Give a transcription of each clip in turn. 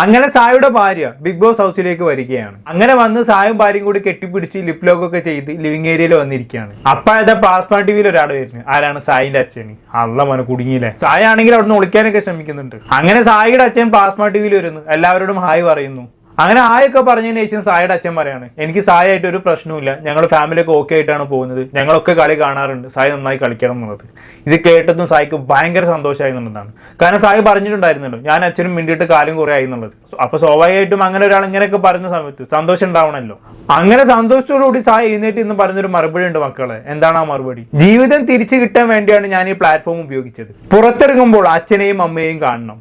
അങ്ങനെ സായുടെ ഭാര്യ big boss ഹൗസിലേക്ക് വരികയാണ്. അങ്ങനെ വന്ന് സായും ഭാര്യയും കൂടി കെട്ടിപ്പിടിച്ച് ലിപ് ലോക്ക് ഒക്കെ ചെയ്ത് ലിവിംഗ് ഏരിയയിൽ വന്നിരിക്കുകയാണ്. അപ്പോഴത്തെ പ്ലാസ്മ ടിവിയിൽ ഒരാൾ വരുന്നു. ആരാണ്? സായിന്റെ അച്ഛൻ അല്ല മന കുടുങ്ങിയില്ലേ? സായ ആണെങ്കിൽ അവിടുന്ന് ഒളിക്കാനൊക്കെ ശ്രമിക്കുന്നുണ്ട്. അങ്ങനെ സായിയുടെ അച്ഛൻ പ്ലാസ്മ ടിവിയിൽ വരുന്നു. എല്ലാവരോടും ഹായ് പറയുന്നു. അങ്ങനെ ആയൊക്കെ പറഞ്ഞതിന് ശേഷം സായയുടെ അച്ഛൻ പറയാണ് എനിക്ക് സായായിട്ട് ഒരു പ്രശ്നവുമില്ല. ഞങ്ങൾ ഫാമിലിയൊക്കെ ഓക്കെ ആയിട്ടാണ് പോകുന്നത്. ഞങ്ങളൊക്കെ കളി കാണാറുണ്ട്. സായ നന്നായി കളിക്കണം എന്നുള്ളത്. ഇത് കേട്ടതും സായിക്ക് ഭയങ്കര സന്തോഷമായി എന്നുള്ളതാണ്. കാരണം സായി പറഞ്ഞിട്ടുണ്ടായിരുന്നല്ലോ ഞാൻ അച്ഛനും വേണ്ടിയിട്ട് കാലം കുറേ ആയി എന്നുള്ളത്. അപ്പൊ സ്വാഭാവികമായിട്ടും അങ്ങനെ ഒരാൾ ഇങ്ങനെയൊക്കെ പറയുന്ന സമയത്ത് സന്തോഷം ഉണ്ടാവണമല്ലോ. അങ്ങനെ സന്തോഷത്തോടുകൂടി സായി എഴുന്നേറ്റ് എന്ന് പറഞ്ഞൊരു മറുപടി ഉണ്ട് മക്കളെ. എന്താണ് ആ മറുപടി? ജീവിതം തിരിച്ചു കിട്ടാൻ വേണ്ടിയാണ് ഞാൻ ഈ പ്ലാറ്റ്ഫോം ഉപയോഗിച്ചത്. പുറത്തിറങ്ങുമ്പോൾ അച്ഛനെയും അമ്മയെയും കാണണം.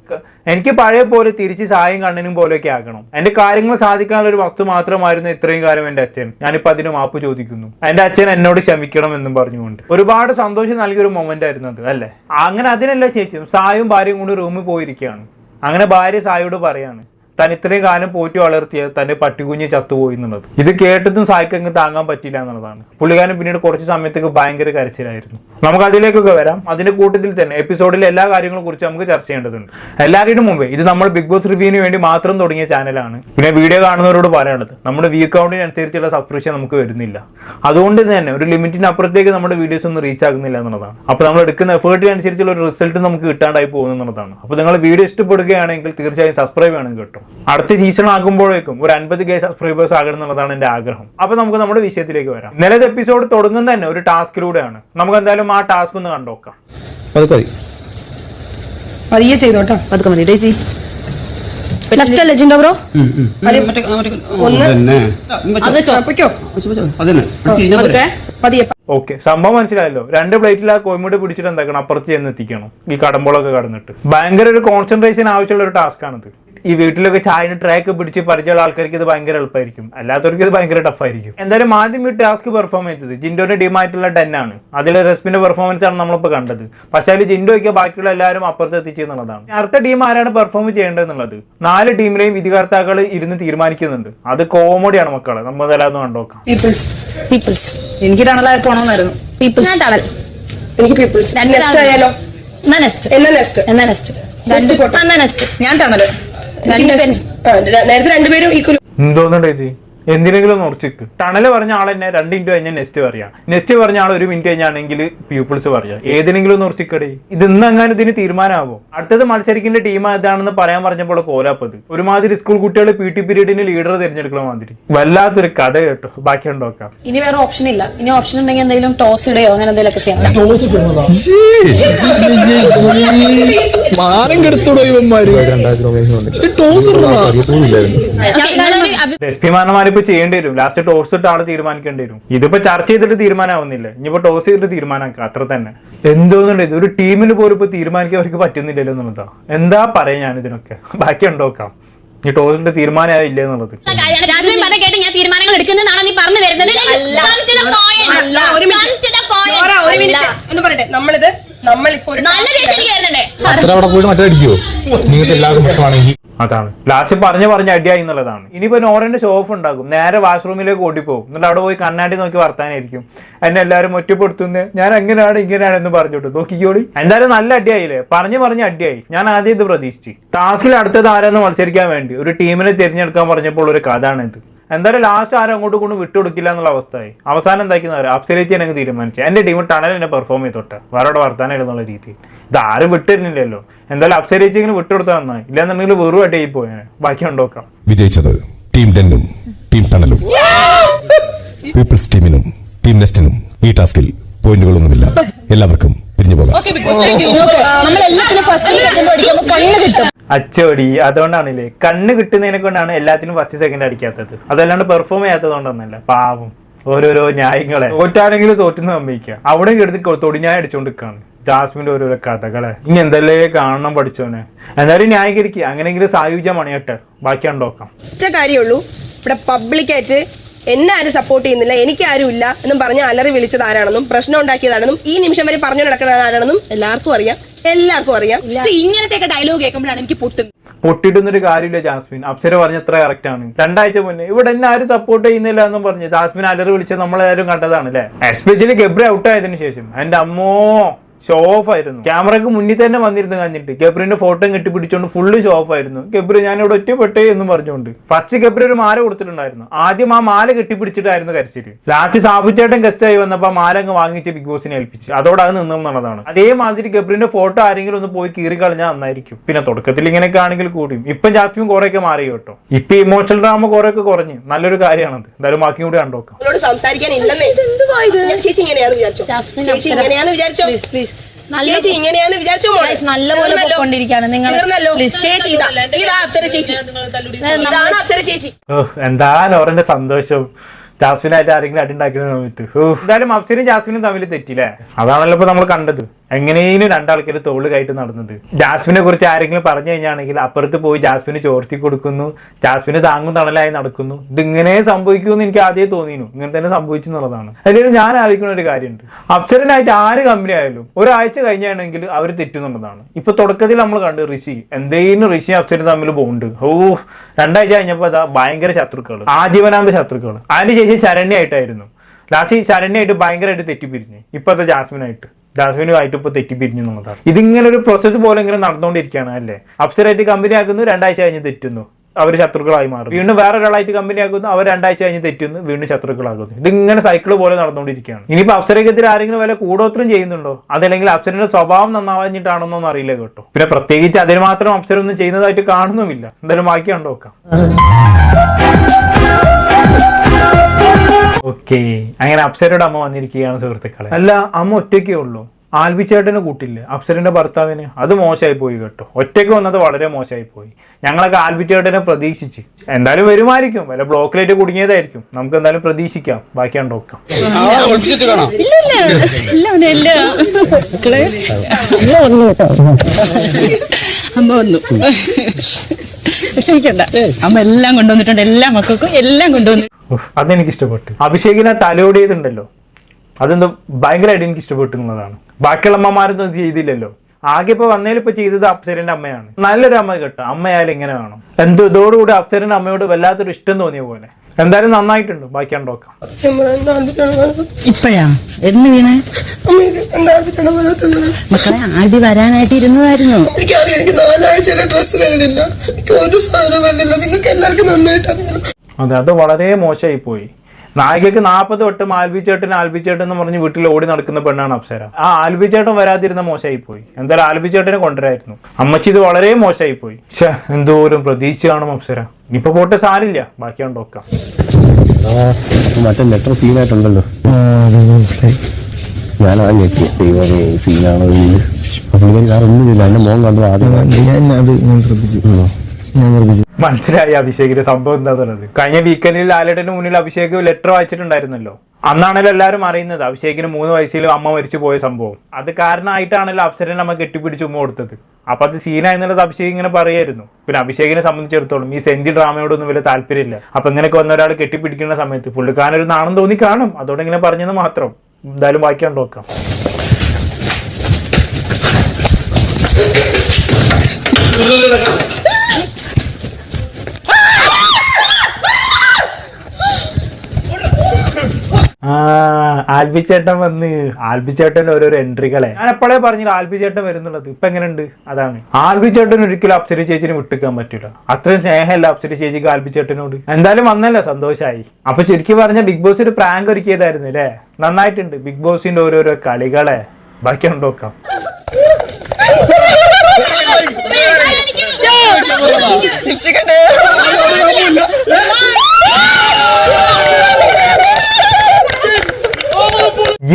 എനിക്ക് പഴയ പോലെ തിരിച്ച് സായും കണ്ണനും പോലെയൊക്കെ ആക്കണം എന്റെ കാര്യങ്ങൾ സാധിക്കാനുള്ള ഒരു വസ്തു മാത്രമായിരുന്നു ഇത്രയും കാലം എന്റെ അച്ഛൻ. ഞാനിപ്പോ അതിന് മാപ്പ് ചോദിക്കുന്നു. എന്റെ അച്ഛൻ എന്നോട് ക്ഷമിക്കണം എന്നും പറഞ്ഞുകൊണ്ട്. ഒരുപാട് സന്തോഷം നൽകിയ ഒരു മൊമെന്റ് ആയിരുന്നു അത് അല്ലേ? അങ്ങനെ അതിനല്ല ചേച്ചി സായും ഭാര്യയും കൂടി റൂമിൽ പോയിരിക്കുകയാണ്. അങ്ങനെ ഭാര്യ സായോട് പറയാണ് താൻ ഇത്രയും കാലം പോറ്റി വളർത്തിയ തന്റെ പട്ടികുഞ്ഞ് ചത്തുപോയി എന്നുള്ളത്. ഇത് കേട്ടതും സായിക്ക് അങ്ങ് താങ്ങാൻ പറ്റില്ല എന്നുള്ളതാണ്. പുള്ളിക്കാരൻ പിന്നീട് കുറച്ച് സമയത്തേക്ക് ഭയങ്കര കരച്ചിലായിരുന്നു. നമുക്ക് അതിലേക്കൊക്കെ വരാം. അതിന്റെ കൂട്ടത്തിൽ തന്നെ എപ്പിസോഡിലെ എല്ലാ കാര്യങ്ങളും കുറിച്ച് നമുക്ക് ചർച്ച ചെയ്യേണ്ടതുണ്ട്. എല്ലാവരുടെയും മുമ്പേ ഇത് നമ്മൾ ബിഗ് ബോസ് റിവ്യൂവിന് വേണ്ടി മാത്രം തുടങ്ങിയ ചാനലാണ്. പിന്നെ വീഡിയോ കാണുന്നവരോട് പറയാനുള്ളത് നമ്മുടെ വ്യൂ കൗണ്ടിനനുസരിച്ചുള്ള സബ്സ്ക്രിപ്ഷൻ നമുക്ക് വരുന്നില്ല. അതുകൊണ്ട് തന്നെ ഒരു ലിമിറ്റിന് അപ്പുറത്തേക്ക് നമ്മുടെ വീഡിയോസ് ഒന്നും റീച്ച് ആകുന്നില്ല എന്നുള്ളതാണ്. അപ്പോൾ നമ്മൾ എടുക്കുന്ന എഫേർട്ടിനനുസരിച്ചുള്ള ഒരു റിസൾട്ട് നമുക്ക് കിട്ടാണ്ടായി പോകുന്നു എന്നുള്ളതാണ്. അപ്പോൾ നിങ്ങൾ വീഡിയോ ഇഷ്ടപ്പെടുകയാണെങ്കിൽ തീർച്ചയായും സബ്സ്ക്രൈബ് ചെയ്യണം കേട്ടോ. അടുത്ത സീസൺ ആകുമ്പോഴേക്കും ഒരു അൻപത് കെ സബ്സ്ക്രൈബേഴ്സ് ആകണം എന്നുള്ളതാണ് എന്റെ ആഗ്രഹം. അപ്പോൾ നമുക്ക് നമ്മുടെ വിഷയത്തിലേക്ക് വരാം. ഇന്നലത്തെ എപ്പിസോഡ് തുടങ്ങുന്ന തന്നെ ഒരു ടാസ്കിലൂടെയാണ് നമുക്ക് എന്തായാലും ആ ടാസ്ക് ഒന്ന് കണ്ടോക്കാം പതുക്കെ. പതിയെ ചെയ്തോട്ടോ മതി. ഡേസി. ലെഫ്റ്റ് അല്ലേ ജിൻഡോ ബ്രോ? ഓക്കെ. സംഭവം മനസ്സിലായല്ലോ. രണ്ട് പ്ലേറ്റിൽ ആ കോയിമുട് പിടിച്ചിട്ട് എന്താക്കണം? അപ്പുറത്ത് ചെന്ന് എത്തിക്കണം. ഈ കടമ്പോളൊക്കെ കടന്നിട്ട്. ഭയങ്കര ഒരു കോൺസെൻട്രേഷൻ ആവശ്യമുള്ള ഒരു ടാസ്ക് ആണിത്. ഈ വീട്ടിലൊക്കെ ചായന് ട്രാക്ക് പിടിച്ച് പരിചയമുള്ള ആൾക്കാർക്ക് ഇത് ഭയങ്കര എളുപ്പമായിരിക്കും അല്ലാത്തവർക്ക് ഇത് ഭയങ്കര ടഫായിരിക്കും എന്തായാലും ആദ്യം ഈ ടാസ്ക് പെർഫോം ചെയ്തത് ജിൻഡോന്റെ ടീമായിട്ടുള്ള ടെൻ ആണ്. അതിൽ റെസ്പിന്റെ പെർഫോമൻസ് ആണ് നമ്മളിപ്പോൾ കണ്ടത്. പക്ഷേ അതിൽ ജിൻഡോയ്ക്ക് ബാക്കിയുള്ള എല്ലാവരും അപ്പുറത്ത് എത്തിച്ചെന്നുള്ളതാണ് അടുത്ത ടീം ആരാണ് പെർഫോം ചെയ്യേണ്ടതെന്നുള്ളത്? നാല് ടീമിലെയും വിധികർത്താക്കൾ ഇരുന്ന് തീരുമാനിക്കുന്നുണ്ട്. അത് കോമഡിയാണ് മക്കളെ. നമ്മൾ കണ്ടോക്കാം പീപ്പിൾസ് പീപ്പിൾസ് എനിക്ക് ടണലായി പോണോന്നായിരുന്നു. പീപ്പിൾസ് ടണൽ എനിക്ക് പീപ്പിൾസ് നെക്സ്റ്റ്. ആയാലോ? എന്നാ നെക്സ്റ്റ് എന്നാ നെക്സ്റ്റ് എന്നാ നെക്സ്റ്റ് ഞാൻ ടണൽ നേരത്തെ രണ്ടുപേരും ഈക്വൽ എന്തോന്നുണ്ട് ഇത് എന്തിനെങ്കിലും ഉറച്ചിക്ക് ടണൽ പറഞ്ഞ ആൾ തന്നെ രണ്ട് മിനിറ്റ് കഴിഞ്ഞാൽ നെക്സ്റ്റ് പറയാം നെക്സ്റ്റ് പറഞ്ഞ ആൾ ഒരു മിനിറ്റ് കഴിഞ്ഞാണെങ്കിൽ പീപ്പിൾസ് പറയാം ഏതിനെങ്കിലും ഉറച്ചിക്കടേ ഇത് ഇന്ന് അങ്ങനെ ഇതിന് തീരുമാനമാവോ അടുത്തത് മത്സരിക്കുന്ന ടീം ഏതാണെന്ന് പറയാൻ പറഞ്ഞപ്പോൾ കോലാപ്പത് ഒരുമാതിരി സ്കൂൾ കുട്ടികൾ പി ടി പീരീഡിന് ലീഡർ തിരഞ്ഞെടുക്കുന്ന മാതിരി വല്ലാത്തൊരു കഥ കേട്ടോ ബാക്കി ഉണ്ടോക്കാം ഇനി വേറെ ഓപ്ഷൻ ഇല്ല ഇനി ഓപ്ഷൻ ഉണ്ടെങ്കിൽ എന്തെങ്കിലും ടോസ് ഇടയോ അങ്ങനെ എന്തെങ്കിലും ചെയ്യണം മാനം കെടുത്തോടോ ഇവന്മാര് ടോസ് ഇടണോ? ഇപ്പൊ ചെയ്യേണ്ടി വരും. ലാസ്റ്റ് ടോസ് ഇട്ട് ആൾ തീരുമാനിക്കേണ്ടി വരും. ഇതിപ്പോ ചർച്ച ചെയ്തിട്ട് തീരുമാനമാവുന്നില്ല ഇനിയിപ്പോ ടോസ് ചെയ്തിട്ട് തീരുമാനമാക്കുക അത്ര തന്നെ. എന്തോന്നുണ്ട്? ഇത് ഒരു ടീമിന് പോലും ഇപ്പൊ തീരുമാനിക്കാൻ അവർക്ക് പറ്റുന്നില്ലല്ലോ എന്നുള്ളതാ. എന്താ പറയാ ഞാൻ ഇതിനൊക്കെ? ബാക്കി ഉണ്ടോക്കാം ഈ ടോസ് ഇട്ട് തീരുമാനമായില്ല എന്നുള്ളത്. ഞാൻ തീരുമാനങ്ങൾ എടുക്കുന്നതാണ് നീ പറഞ്ഞു വരുന്നത്? നമ്മളിത് നമ്മളിപ്പോ ഒരു നല്ല ദേഷ്യം എനിക്ക് വരുന്നുണ്ട്. എല്ലാവർക്കും പ്രശ്നമാണെങ്കിൽ അതാണ്. ലാസ്റ്റ് പറഞ്ഞു പറഞ്ഞ് അടിയായി എന്നുള്ളതാണ്. ഇനിയിപ്പോ നോറിന്റെ ഷോഫ് ഉണ്ടാകും. നേരെ വാഷ്റൂമിലേക്ക് ഓടിപ്പോകും. എന്നിട്ട് അവിടെ പോയി കണ്ണാടി നോക്കി വർത്താനായിരിക്കും. എന്നെ എല്ലാവരും ഒറ്റപ്പെടുത്തുന്നത് ഞാൻ എങ്ങനെയാണ് ഇങ്ങനെയാണ് എന്ന് പറഞ്ഞിട്ട്. നോക്കിക്കോളി എന്തായാലും നല്ല അടിയായില്ലേ പറഞ്ഞു പറഞ്ഞ് അടിയായി ഞാൻ ആദ്യം ഇത് പ്രതീക്ഷിച്ചു. ടാസ്കിൽ അടുത്തത് ആരെന്ന് മത്സരിക്കാൻ വേണ്ടി. ഒരു ടീമിനെ തിരഞ്ഞെടുക്കാൻ പറഞ്ഞപ്പോൾ ഒരു കഥയാണ് ഇത് എന്തായാലും ലാസ്റ്റ് ആരും അങ്ങോട്ട് കൊണ്ട് വിട്ടുകൊടുക്കില്ല എന്നുള്ള അവസ്ഥയായി. അവസാനം എന്താക്കുന്ന അപ്സരേച്ച് എനിക്ക് തീരുമാനിച്ചു. എന്റെ ടീം ടണൽ എന്നെ പെർഫോം ചെയ്തോട്ടെ. വേറെ വർത്താനം എന്നുള്ള രീതിയിൽ. ഇത് ആരും വിട്ടിരുന്നില്ലല്ലോ. എന്തായാലും അപ്സരേച്ചിങ്ങനെ വിട്ടുകൊടുത്താൽ നന്നായി. ഇല്ലാന്നുണ്ടെങ്കിൽ വെറും ആയി പോയേനെ ബാക്കി ഉണ്ടോക്കാം വിജയിച്ചത് ടീം ടെന്നും ടീം ടണലും പീപ്പിൾസ് ടീമിനും ടീം നെസ്റ്റിനും ഈ ടാസ്കിൽ പോയിന്റുകളൊന്നുമില്ല. എല്ലാവർക്കും പിരിഞ്ഞു പോകാം. അച്ചോടി അതുകൊണ്ടാണല്ലേ? കണ്ണ് കിട്ടുന്നതിനെ കൊണ്ടാണ് എല്ലാത്തിനും ഫസ്റ്റ് സെക്കൻഡ് അടിക്കാത്തത്. അതല്ലാണ്ട് പെർഫോം ചെയ്യാത്തത് കൊണ്ടൊന്നല്ല പാവം. ഓരോരോ ന്യായങ്ങളെ. തോറ്റാണെങ്കിലും തോറ്റുന്ന സമ്മതിക്കുക. അവിടെ എടുത്ത് തൊടിഞ്ഞായ അടിച്ചോണ്ടിരിക്കാണ്. ജാസ്മിന്റെ ഓരോരോ കഥകളെ. ഇനി എന്തല്ലേ കാണണം പഠിച്ചോനെ എന്തായാലും ന്യായീകരിക്കുക. അങ്ങനെയെങ്കിലും സായുജ്യം മണിയട്ടെ ബാക്കി ഉണ്ടോക്കാം ഒറ്റ കാര്യമുള്ളൂ. ഇവിടെ പബ്ലിക്കായിട്ട് എന്നെ ആരും സപ്പോർട്ട് ചെയ്യുന്നില്ല. എനിക്ക് ആരും ഇല്ല എന്നും പറഞ്ഞ് അലറി വിളിച്ചത് ആരാണെന്നും പ്രശ്നം ഉണ്ടാക്കിയതാണെന്നും ഈ നിമിഷം വരെ പറഞ്ഞു നടക്കുന്നത് ആരാണെന്നും എല്ലാവർക്കും അറിയാം. എല്ലാവർക്കും അറിയാം. ഇങ്ങനത്തെ ഡയലോഗ് കേൾക്കുമ്പോഴാണ് എനിക്ക് പൊട്ടുന്നത്. പൊട്ടിയിട്ടൊന്നൊരു കാര്യമില്ല ജാസ്മിൻ. അപ്സര പറഞ്ഞ അത്ര ആണ്. രണ്ടാഴ്ച മുന്നേ ഇവിടെ എന്നെ ആരും സപ്പോർട്ട് ചെയ്യുന്നില്ല എന്നും പറഞ്ഞു ജാസ്മിൻ അലറി വിളിച്ച് നമ്മളെല്ലാവരും കണ്ടതാണ് അല്ലേ എസ്പെഷ്യലി ഗബ്രി ഔട്ട് ആയതിനു ശേഷം. എന്റെ അമ്മോ! ഷോ ഓഫ് ആയിരുന്നു. ക്യാമറക്ക് മുന്നിൽ തന്നെ വന്നിരുന്നു കഴിഞ്ഞിട്ട്. ഗബ്രിന്റെ ഫോട്ടോ കെട്ടിപ്പിടിച്ചോണ്ട് ഫുള്ള് ഷോ ഓഫ് ആയിരുന്നു. ഗബ്രി ഞാൻ ഇവിടെ ഒറ്റപ്പെട്ടേ എന്ന് പറഞ്ഞുകൊണ്ട് ഫസ്റ്റ് ഗബ്രി ഒരു മാല കൊടുത്തിട്ടുണ്ടായിരുന്നു. ആദ്യം ആ മാല കെട്ടിപ്പിടിച്ചിട്ടായിരുന്നു കരച്ചിൽ. ലാസ്റ്റ് സാബുച്ചേട്ടൻ ഗസ്റ്റ് ആയി വന്നപ്പോ ആ മാല അങ്ങ് വാങ്ങിച്ച് ബിഗ് ബോസിനെ ഏൽപ്പിച്ച്. അതോടെ അത് നിന്നുള്ളതാണ് അതേമാതിരി ഗബ്രിന്റെ ഫോട്ടോ ആരെങ്കിലും ഒന്ന് പോയി കീറി കളഞ്ഞാൽ നന്നായിരിക്കും. പിന്നെ തുടക്കത്തിൽ ഇങ്ങനെയൊക്കെ ആണെങ്കിൽ കൂടിയും. ഇപ്പം ജാസ്മിൻ കുറെയൊക്കെ മാറി കേട്ടോ. ഇപ്പൊ ഇമോഷണൽ ഡ്രാമ കുറെയൊക്കെ കുറഞ്ഞു. നല്ലൊരു കാര്യമാണത്. എന്തായാലും ബാക്കി കൂടി കണ്ടോക്കാം. ചേച്ചി ഇങ്ങനെയാണ് വിചാരിച്ചോ. ചേച്ചി അപ്സര, ഇങ്ങനെയാന്ന് വിചാരിച്ചോ. പ്ലീസ് ചേച്ചി ഇങ്ങനെയാന്ന് വിചാരിച്ചോ നല്ലപോലെ. നിങ്ങൾ-. ചേച്ചി ഇതാ ഇതാ അപ്സര ചേച്ചി. ഇതാണ് അപ്സര ചേച്ചി. ഓ എന്താ ലോറന്റെ സന്തോഷം? ജാസ്മിനായിട്ട് ആരെങ്കിലും അടി ഉണ്ടാക്കുന്ന സമയത്ത് എന്തായാലും അഫ്സരും ജാസ്മിനും തമ്മിൽ തെറ്റില്ലേ അതാണല്ലോ ഇപ്പൊ നമ്മൾ കണ്ടത്. എങ്ങനെയും രണ്ടാൾക്കാർ തോൾ കയറ്റി നടന്നത്. ജാസ്മിനെ കുറിച്ച് ആരെങ്കിലും പറഞ്ഞു കഴിഞ്ഞാണെങ്കിൽ അപ്പുറത്ത് പോയി ജാസ്മിന് ചോർത്തി കൊടുക്കുന്നു ജാസ്മിന് താങ്ങും തണലായി നടക്കുന്നു. ഇതിങ്ങനെ സംഭവിക്കുമെന്ന് എനിക്ക് ആദ്യം തോന്നിയിരുന്നു. ഇങ്ങനെ തന്നെ സംഭവിച്ചു എന്നുള്ളതാണ്. അതിലൊരു ഞാൻ ആലോചിക്കുന്ന ഒരു കാര്യമുണ്ട്. അപ്സരനായിട്ട് ആര് കമ്പനി ആയാലും ഒരാഴ്ച കഴിഞ്ഞാണെങ്കിൽ അവർ തെറ്റുന്നുള്ളതാണ് ഇപ്പൊ തുടക്കത്തിൽ നമ്മൾ കണ്ടു ഋഷി. എന്തേലും ഋഷി അപ്സരൻ തമ്മിൽ ബോണ്ട് ഓ രണ്ടാഴ്ച കഴിഞ്ഞപ്പോ അതാ ഭയങ്കര ശത്രുക്കൾ ആജീവനാന്ത ശത്രുക്കൾ അതിന് ശേഷം ശരണ്യായിട്ടായിരുന്നു ലാസ്റ്റ് ശരണ്യായിട്ട് ഭയങ്കരമായിട്ട് തെറ്റിപ്പിരിഞ്ഞ്. ഇപ്പത്തെ ജാസ്മിനായിട്ട്. ജാസ്മിനുമായിട്ട് ഇപ്പൊ തെറ്റിപ്പിരിഞ്ഞു എന്നുള്ളതാണ് ഇതിങ്ങനെ ഒരു പ്രോസസ്സ് പോലെ ഇങ്ങനെ നടന്നുകൊണ്ടിരിക്കുകയാണ് അല്ലേ? അപ്സരായിട്ട് കമ്പനി ആക്കുന്നു രണ്ടാഴ്ച കഴിഞ്ഞ് തെറ്റുന്നു. അവർ ശത്രുക്കളായി മാറും വീണ്ടും വേറെ ഒരാളായിട്ട് കമ്പനി ആക്കുന്നു അവർ രണ്ടാഴ്ച കഴിഞ്ഞ് തെറ്റുന്നു വീണ്ടും ശത്രുക്കളാകുന്നു. ഇതിങ്ങനെ സൈക്കിൾ പോലെ നടന്നുകൊണ്ടിരിക്കുകയാണ്. ഇനിയിപ്പോ അപ്സരയ്ക്കെതിരെ ആരെങ്കിലും വല്ല കൂടോത്രം ചെയ്യുന്നുണ്ടോ? അതല്ലെങ്കിൽ അപ്സരന്റെ സ്വഭാവം നന്നാവാഞ്ഞിട്ടാണെന്നൊന്നും അറിയില്ല കേട്ടോ? പിന്നെ പ്രത്യേകിച്ച് അതിന് മാത്രം അപ്സരം ഒന്നും ചെയ്യുന്നതായിട്ട് കാണുന്നുമില്ല. എന്തായാലും ബാക്കി കണ്ടു നോക്കാം ഓക്കെ. അങ്ങനെ അപ്സരയുടെ അമ്മ വന്നിരിക്കുകയാണ് സുഹൃത്തുക്കളെ. അല്ല അമ്മ ഒറ്റയ്ക്കേ ഉള്ളൂ. ആൽവിച്ചേട്ടന് കൂട്ടില്ലേ അപ്സരന്റെ ഭർത്താവിന്. അത് മോശമായി പോയി കേട്ടോ. ഒറ്റയ്ക്ക് വന്നത് വളരെ മോശമായി പോയി. ഞങ്ങളൊക്കെ ആൽവിച്ചേട്ടനെ പ്രതീക്ഷിച്ച്. എന്തായാലും വരുമായിരിക്കും. വല്ല ബ്ലോക്കിലേറ്റ് കുടുങ്ങിയതായിരിക്കും. നമുക്ക് എന്തായാലും പ്രതീക്ഷിക്കാം. ബാക്കിയാണ് നോക്കാം. ഇല്ല അമ്മ വന്നു. വിഷമിക്കണ്ട. അമ്മ എല്ലാം കൊണ്ടുവന്നിട്ടുണ്ട്. എല്ലാ മക്കൾക്കും എല്ലാം കൊണ്ടുവന്നു. അതെനിക്ക് ഇഷ്ടപ്പെട്ടു. അഭിഷേകിനെ തലോടിയതുണ്ടല്ലോ. അതെന്തോ ഭയങ്കരമായിട്ട് എനിക്ക് ഇഷ്ടപ്പെട്ടുന്നതാണ് ബാക്കിയുള്ള അമ്മമാരൊന്നും ചെയ്തില്ലല്ലോ. ആകെ ഇപ്പൊ വന്നതിൽ ഇപ്പൊ ചെയ്തത് അപ്സരന്റെ അമ്മയാണ്. നല്ലൊരു അമ്മ കേട്ടോ. അമ്മയായാലും ഇങ്ങനെ വേണം. എന്തോ ഇതോടുകൂടി അപ്സരന്റെ അമ്മയോട് വല്ലാത്തൊരു ഇഷ്ടം തോന്നിയ പോലെ. എന്തായാലും നന്നായിട്ടുണ്ട്. ബാക്കി കണ്ടോക്കാം ഇപ്പഴാ? എന്ന് വീണേ? മക്കളെ ആടി വരാനായിട്ട് ഇരുന്നതായിരുന്നു. എനിക്ക് നാലാഴ്ചയുടെ ഡ്രസ്സ് വരണില്ല എനിക്ക് ഒരു സാധനം വരണില്ല നിങ്ങൾക്ക് എല്ലാവർക്കും നന്നായിട്ട് അറിയാം അതെ അത് വളരെ മോശമായി പോയി നായികക്ക് നാൽപ്പത് വട്ടം ആൽബിച്ചേട്ടൻ ആൽബിച്ചേട്ടൻ എന്ന് പറഞ്ഞ് വീട്ടിൽ ഓടി നടക്കുന്ന പെണ്ണാണ് അപ്സര. ആ ആൽബിച്ചേട്ടൻ വരാതിരുന്ന മോശമായി പോയി എന്തായാലും ആൽബിച്ചേട്ടനെ കൊണ്ടുവരായിരുന്നു. അമ്മച്ചി ഇത് വളരെ മോശമായി പോയി എന്തോരം പ്രതീക്ഷ കാണും അപ്സര? ഇപ്പൊ പോട്ടെ സാരില്ല. ബാക്കി കണ്ടോക്കാം മറ്റേ ലെറ്റർ സീനായിട്ടുണ്ടല്ലോ. മനസ്സിലായി. ഞാൻ ആ ഞെട്ടി ദൈവമേ സീനാണോ അപ്പോൾ ഞാൻ ഒന്നും ചെയ്യില്ല എന്റെ മോൻ കണ്ടത് ആദ്യം ഞാൻ അത് ഞാൻ ശ്രദ്ധിച്ചു. ഞാൻ ശ്രദ്ധിച്ചു. മനസ്സിലായി അഭിഷേകിന്റെ സംഭവം എന്താന്നുള്ളത്. കഴിഞ്ഞ വീക്കെൻഡിൽ ലാലേട്ടന് മുന്നിൽ അഭിഷേക് ലെറ്റർ വായിച്ചിട്ടുണ്ടായിരുന്നല്ലോ. അന്നാണല്ലോ എല്ലാവരും അറിയുന്നത് അഭിഷേകിന് മൂന്ന് വയസ്സിൽ അമ്മ മരിച്ചു പോയ സംഭവം. അത് കാരണമായിട്ടാണല്ലോ അപ്സരനെ നമ്മൾ കെട്ടിപ്പിടിച്ച് ഉമ്മ കൊടുത്തത്. അപ്പൊ അത് സീനായെന്നുള്ളത് അഭിഷേക് ഇങ്ങനെ പറയായിരുന്നു. പിന്നെ അഭിഷേകിനെ സംബന്ധിച്ചിടത്തോളം ഈ സെന്റിൽ ഡ്രാമയോടൊന്നും വലിയ താല്പര്യമില്ല. അപ്പൊ ഇങ്ങനെയൊക്കെ വന്ന ഒരാൾ കെട്ടിപ്പിടിക്കുന്ന സമയത്ത് പുള്ളിക്കാരൊരു നാണം തോന്നി കാണും. അതോടെ ഇങ്ങനെ പറഞ്ഞെന്ന് മാത്രം. എന്തായാലും ബാക്കി നോക്കാം. ആ ആൽബി ചേട്ടൻ വന്ന് ആൽബി ചേട്ടന്റെ ഓരോരോ എൻട്രികളെ. ഞാൻ എപ്പോഴേ പറഞ്ഞില്ല ആൽബിച്ചേട്ടൻ വരുന്നുള്ളത്. ഇപ്പൊ എങ്ങനെയുണ്ട് അതാണ്. ആൽബിച്ചേട്ടൻ ഒരിക്കലും അപ്സരി ചേച്ചിനെ വിട്ടിക്കാൻ പറ്റില്ല അത്രയും സ്നേഹമല്ല അപ്സരി ചേച്ചിക്ക് ആൽബിച്ചേട്ടനോട്. എന്തായാലും വന്നല്ലോ സന്തോഷമായി അപ്പൊ ശരിക്കും പറഞ്ഞ ബിഗ് ബോസ് ഒരു പ്രാങ്ക് ഒരുക്കിയതായിരുന്നു അല്ലേ? നന്നായിട്ടുണ്ട് ബിഗ് ബോസിന്റെ ഓരോരോ കളികളെ. ബാക്കി ഉണ്ടോക്കാം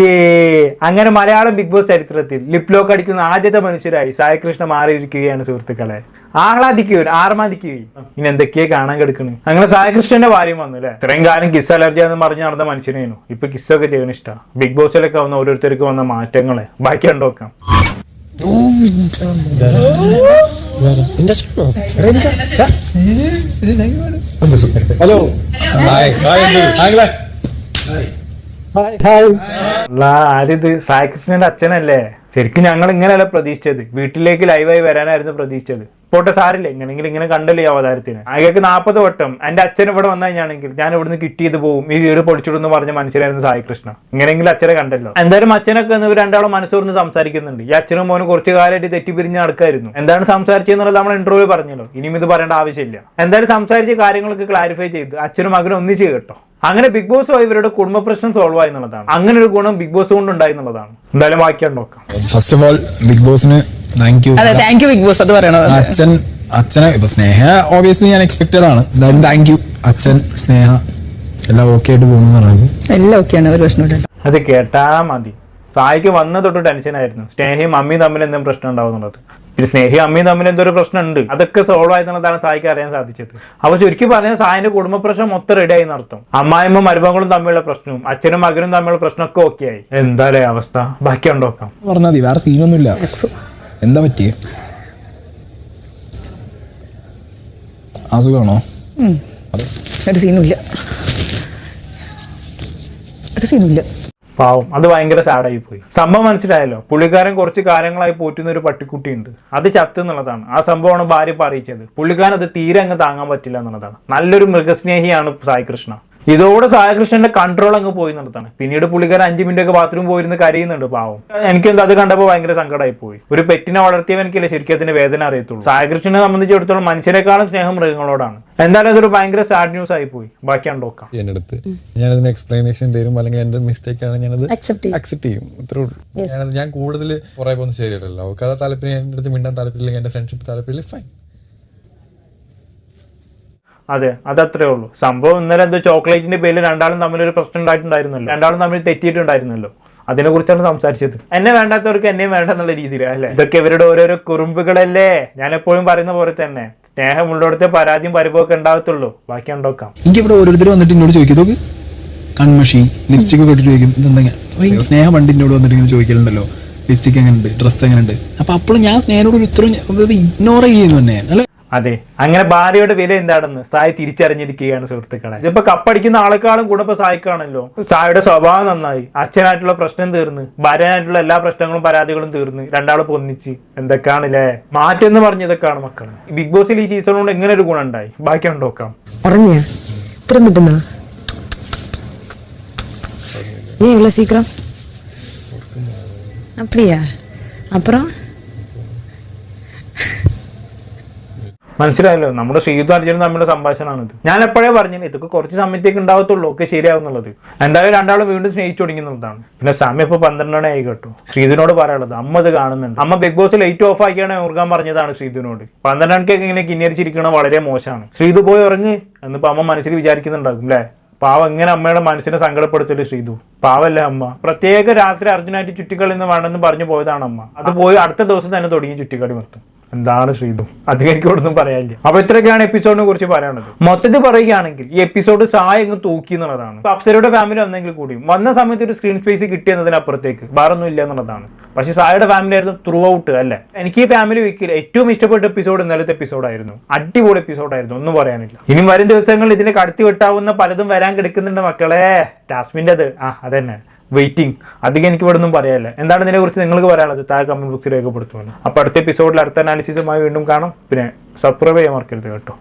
ഏ അങ്ങനെ മലയാളം ബിഗ് ബോസ് ചരിത്രത്തിൽ ലിപ് ലോക്ക് അടിക്കുന്ന ആദ്യത്തെ മനുഷ്യരായി സായികൃഷ്ണ മാറിയിരിക്കുകയാണ് സുഹൃത്തുക്കളെ. ആഹ്ലാദിക്കുകയും ആർമാദിക്കുകയും. ഇനി എന്തൊക്കെയാ കാണാൻ കിടക്കണ്? അങ്ങനെ സായികൃഷ്ണന്റെ ഭാര്യം വന്നു അല്ലെ ഇത്രയും കാലം കിസ് അലർജി എന്ന് പറഞ്ഞ് നടന്ന മനുഷ്യനേനു. ഇപ്പൊ കിസ്സൊക്കെ ചെയ്യാൻ ഇഷ്ട. ബിഗ് ബോസിലൊക്കെ വന്ന ഓരോരുത്തർക്ക് വന്ന മാറ്റങ്ങളെ. ബാക്കി കണ്ടോക്കാം ഹലോ. ഹായ് ഹായ് ആംഗ്ലേ അല്ല സായി കൃഷ്ണന്റെ അച്ഛനല്ലേ? ശരിക്കും ഞങ്ങൾ ഇങ്ങനെയല്ല പ്രതീക്ഷിച്ചത്. വീട്ടിലേക്ക് ലൈവായി വരാനായിരുന്നു പ്രതീക്ഷിച്ചത്. പോട്ടെ സാരില്ല? എങ്ങനെയെങ്കിലും ഇങ്ങനെ കണ്ടല്ലേ അവതാരത്തിന്? അയാൾക്ക് നാൽപ്പത് വട്ടം എന്റെ അച്ഛൻ ഇവിടെ വന്നു കഴിഞ്ഞാണെങ്കിൽ ഞാൻ ഇവിടുന്ന് കിട്ടിയത് പോകും ഈ വീട് പൊളിച്ചിടുന്നു പറഞ്ഞ മനുഷ്യനായിരുന്നു സായി കൃഷ്ണ. ഇങ്ങനെങ്കിലും അച്ഛനെ കണ്ടല്ലോ. എന്തായാലും അച്ഛനൊക്കെ ഇവർ രണ്ടാളും മനസ്സൂർന്ന് സംസാരിക്കുന്നുണ്ട്. ഈ അച്ഛനും മോനും കുറച്ച് കാലമായിട്ട് തെറ്റിപ്പിരിഞ്ഞ് നടക്കായിരുന്നു. എന്താണ് സംസാരിച്ചെന്നുള്ളത് നമ്മൾ ഇന്റർവ്യൂ പറഞ്ഞല്ലോ. ഇനിയും ഇത് പറയേണ്ട ആവശ്യമില്ല. എന്തായാലും സംസാരിച്ച കാര്യങ്ങളൊക്കെ ക്ലാരിഫൈ ചെയ്ത് അച്ഛനും മകനും ഒന്നിച്ച് കേട്ടോ. അങ്ങനെ ബിഗ് ബോസ് ഇവരുടെ കുടുംബ പ്രശ്നം സോൾവ് ആയി എന്നുള്ളതാണ്. അങ്ങനെ ഒരു ഗുണം ബിഗ് ബോസ് കൊണ്ട് ഉണ്ടായി എന്നുള്ളതാണ്. എന്തായാലും ബാക്കിയാണ് നോക്കാം. ഫസ്റ്റ് ഓഫ് ഓൾ ബിഗ് ബോസിന് താങ്ക് യു അതെ താങ്ക് യു ബിഗ് ബോസ് അത് പറയണോ? അച്ഛൻ അച്ഛനെ ഇപ്പൊ സ്നേഹ ഓബിയസ്ലി ഞാൻ എക്സ്പെക്റ്റഡ് ആണ്. എന്തായാലും താങ്ക് യു അച്ഛൻ സ്നേഹ എല്ലാം ഓക്കെ ആയിട്ട് പോകുന്നു പറഞ്ഞു എല്ലാം ഓക്കെയാണ് ഒരു പ്രശ്നമില്ല അത് കേട്ടാ മതി. സായിക്ക് വന്ന തൊട്ട് ടെൻഷനായിരുന്നു സ്നേഹയും അമ്മയും തമ്മിൽ എന്തെങ്കിലും പ്രശ്നം ഉണ്ടാവുന്നുള്ളത് പിന്നെ സ്നേഹയും അമ്മയും തമ്മിൽ എന്തൊരു പ്രശ്നം ഉണ്ട് അതൊക്കെ സോൾവ് ആയെന്നുള്ളതാണ് സായിക്ക് അറിയാൻ സാധിച്ചത്. അപ്പൊ ചുരുക്കി പറഞ്ഞാൽ സായിന്റെ കുടുംബ പ്രശ്നം മൊത്തം റെഡി ആയി നടത്തും. അമ്മായിമ്മ മരുമകളും തമ്മിലുള്ള പ്രശ്നവും അച്ഛനും മകനും തമ്മിലുള്ള പ്രശ്നമൊക്കെ ഓക്കെ ആയി. എന്താ അവസ്ഥ? ബാക്കി ഉണ്ടോക്കാം പറഞ്ഞാൽ മതി വേറെ സീനൊന്നുമില്ല എന്താ പറ്റിയേ അസുഖമാണോ ഒരു സീനുമില്ല. ഒരു സീനുമില്ല. പാവം. അത് ഭയങ്കര സാഡായി പോയി. സംഭവം മനസ്സിലായല്ലോ? പുള്ളിക്കാരൻ കുറച്ച് കാലങ്ങളായി പോറ്റുന്ന ഒരു പട്ടിക്കുട്ടിയുണ്ട്. അത് ചത്ത് എന്നുള്ളതാണ്. ആ സംഭവമാണ് ഭാര്യ പറയിച്ചത് അറിയിച്ചത്. പുള്ളിക്കാരൻ അത് തീരെ അങ്ങ് താങ്ങാൻ പറ്റില്ല എന്നുള്ളതാണ്. നല്ലൊരു മൃഗസ്നേഹിയാണ് സായി സായികൃഷ്ണ ഇതോടെ സായകൃഷ്ണന്റെ കൺട്രോൾ അങ്ങ് പോയി നടത്താണ്. പിന്നീട് പുള്ളിക്കാരൻ അഞ്ചു മിനിറ്റ് ഒക്കെ ബാത്റൂം പോയിരുന്ന് കരയുന്നുണ്ട് പാവം. എനിക്കെന്താ അത് കണ്ടപ്പോൾ ഭയങ്കര സങ്കടമായി പോയി. ഒരു പെറ്റിനെ വളർത്തിയവനിക്കല്ലേ ശരിക്കും അതിന്റെ വേദന അറിയത്തുള്ളൂ. സായകൃഷ്ണനെ സംബന്ധിച്ചിടത്തോളം മനുഷ്യരെക്കാളും സ്നേഹം മൃഗങ്ങളോടാണ് എന്തായാലും അതൊരു ഭയങ്കര സാഡ് ന്യൂസ് ആയി പോയി. ബാക്കി നോക്കാം. എന്റെ അടുത്ത് ഞാനതിന് എക്സ്പ്ലനേഷൻ തരും. അല്ലെങ്കിൽ എന്റെ മിസ്റ്റേക്ക് ആണ് ഞാനത് അക്സെപ്റ്റ് ചെയ്യും. ഇത്രേ ഉള്ളൂ. ഞാൻ കൂടുതൽ കുറേ പോകുന്നത് ശരിയല്ലല്ലോ അവർക്ക് അത് താല്പര്യം എന്റെ അടുത്ത് മിണ്ടാൻ താല്പര്യമില്ലെങ്കിൽ എന്റെ ഫ്രണ്ട്ഷിപ്പ് താല്പര്യമില്ല ഫൈൻ അതെ അതത്രേ ഉള്ളൂ. സംഭവം ഇന്നലെ എന്തോ ചോക്ലേറ്റിന്റെ പേരിൽ രണ്ടാളും തമ്മിൽ ഒരു പ്രശ്നം ഉണ്ടായിട്ടുണ്ടായിരുന്നല്ലോ. രണ്ടാളും തമ്മിൽ തെറ്റിയിട്ടുണ്ടായിരുന്നല്ലോ. അതിനെ കുറിച്ചാണ് സംസാരിച്ചത്. എന്നെ വേണ്ടാത്തവർക്ക് എന്നെയും വേണ്ട എന്നുള്ള രീതിയിലാണ് അല്ലേ? ഇതൊക്കെ ഇവരുടെ ഓരോരോ കുറുമ്പുകളല്ലേ? ഞാൻ എപ്പോഴും പറയുന്ന പോലെ തന്നെ. സ്നേഹമുള്ളിടത്തെ പരാതിയും പരിഭവമൊക്കെ ഉണ്ടാവത്തുള്ളൂ ബാക്കി ഉണ്ടോക്കാം എനിക്കിവിടെ ഓരോരുത്തർ വന്നിട്ട് എന്നോട് ചോദിക്കും കൺമഷി ലിപ്സ്റ്റിക് ഒക്കെ ഇട്ടിട്ട് ചോദിക്കും ഇതെന്താ സ്നേഹം പണ്ട് എന്നോട് വന്നിട്ട് ഇങ്ങനെ ചോദിക്കലുണ്ടല്ലോ. ലിപ്സ്റ്റിക് എങ്ങനെയുണ്ട്? ഡ്രസ്സ് എങ്ങനെയുണ്ട്? അപ്പൊ അപ്പോൾ ഞാൻ സ്നേഹനോട് ഒരു ഉത്തരം ഇഗ്നോർ ചെയ്യുന്നു തന്നെ അല്ലെ? അതെ. അങ്ങനെ ഭാര്യയുടെ വില എന്താണെന്ന് സായി തിരിച്ചറിഞ്ഞിരിക്കുകയാണ് സുഹൃത്തുക്കളെ. ഇതിപ്പോ കപ്പടിക്കുന്ന ആളെക്കാളും കൂടെ ഇപ്പൊ സായിക്കാണല്ലോ. സായിയുടെ സ്വഭാവം നന്നായി. അച്ഛനായിട്ടുള്ള പ്രശ്നം തീർന്ന് ഭാര്യനായിട്ടുള്ള എല്ലാ പ്രശ്നങ്ങളും പരാതികളും തീർന്ന് രണ്ടാളും പൊന്നിച്ച്. എന്തൊക്കെയാണല്ലേ? മാറ്റം എന്ന് പറഞ്ഞതൊക്കെയാണ് മക്കൾ ബിഗ് ബോസിൽ ഈ സീസൺ കൊണ്ട് ഇങ്ങനെ ഒരു ഗുണം ഉണ്ടായി. ബാക്കി ഉണ്ടോക്കാം നീ പറഞ്ഞേ சீக்கிரம் அப்படியா മനസ്സിലായല്ലോ? നമ്മുടെ ശ്രീതു അർജുനും തമ്മിലുള്ള സംഭാഷണമാണിത്. ഞാൻ എപ്പോഴേ പറഞ്ഞു ഇതൊക്കെ കുറച്ച് സമയത്തേക്ക് ഉണ്ടാവത്തുള്ളൂ ഒക്കെ ശരിയാവുന്നുള്ളത്. എന്തായാലും രണ്ടാളും വീണ്ടും സ്നേഹിച്ചു തുടങ്ങുന്നതാണ് പിന്നെ സമയം ഇപ്പൊ പന്ത്രണ്ട് മണി ആയി കേട്ടോ. ശ്രീധുനോട് പറയാനുള്ളത് അമ്മ ഇത് കാണുന്നുണ്ട്. അമ്മ ബിഗ് ബോസ് ലൈറ്റ് ഓഫ് ആക്കിയാണ് ഉറങ്ങാൻ പറഞ്ഞതാണ് ശ്രീധുനോട് പന്ത്രണ്ട് മണിക്ക് ഇങ്ങനെ കിന്നരിച്ചിരിക്കണത് വളരെ മോശമാണ്. ശ്രീധു പോയി ഉറങ്ങ് എന്നിപ്പോ അമ്മ മനസ്സിൽ വിചാരിക്കുന്നുണ്ടാകും അല്ലേ പാവ എങ്ങനെ അമ്മയുടെ മനസ്സിനെ സങ്കടപ്പെടുത്തൽ ശ്രീതു. പാവല്ല അമ്മ? പ്രത്യേക രാത്രി അർജുനായിട്ട് ചുറ്റിക്കളി എന്ന് വേണമെന്ന് പറഞ്ഞു പോയതാണ് അമ്മ. അത് പോയി അടുത്ത ദിവസം തന്നെ തുടങ്ങി ചുറ്റിക്കളി മൊത്തം. എന്താണ് ശ്രീതു? അധികം ഒന്നും പറയാനില്ല. അപ്പൊ ഇത്രയൊക്കെയാണ് എപ്പിസോഡിനെ കുറിച്ച് പറയാനുള്ളത്. മൊത്തത്തിൽ പറയുകയാണെങ്കിൽ ഈ എപ്പിസോഡ് സായ അങ്ങ് തൂക്കി എന്നുള്ളതാണ്. അപ്സരയുടെ ഫാമിലി വന്നെങ്കിൽ കൂടിയും വന്ന സമയത്ത് ഒരു സ്ക്രീൻ സ്പേസ് കിട്ടിയെന്നതിനപ്പുറത്തേക്ക് വേറെ ഒന്നും ഇല്ല എന്നുള്ളതാണ്. പക്ഷെ സായയുടെ ഫാമിലി ആയിരുന്നു ത്രൂ ഔട്ട് അല്ലേ? എനിക്ക് ഈ ഫാമിലി വീക്കിൽ ഏറ്റവും ഇഷ്ടപ്പെട്ട എപ്പിസോഡ് ഇന്നലത്തെ എപ്പിസോഡായിരുന്നു അടിപൊളി എപ്പിസോഡായിരുന്നു ഒന്നും പറയാനില്ല. ഇനി വരും ദിവസങ്ങളിൽ ഇതിനെ കടത്തി വെട്ടാവുന്ന പലതും വരാൻ കിടക്കുന്നുണ്ട് മക്കളെ. ജാസ്മിന്റെ അത് ആ അതന്നെ. വെയിറ്റിംഗ് അധികം എനിക്ക് ഇവിടെ ഒന്നും പറയാനില്ല. എന്താണ് ഇതിനെ കുറിച്ച് നിങ്ങൾക്ക് പറയാനുള്ളത്? താഴെ കമന്റ് ബോക്സിൽ രേഖപ്പെടുത്തുമല്ലോ അപ്പോൾ അടുത്ത എപ്പിസോഡിൽ അടുത്ത അനാലിസിസുമായി വീണ്ടും കാണാം. പിന്നെ സബ്സ്ക്രൈബ് ചെയ്യാൻ മറക്കരുത് കേട്ടോ.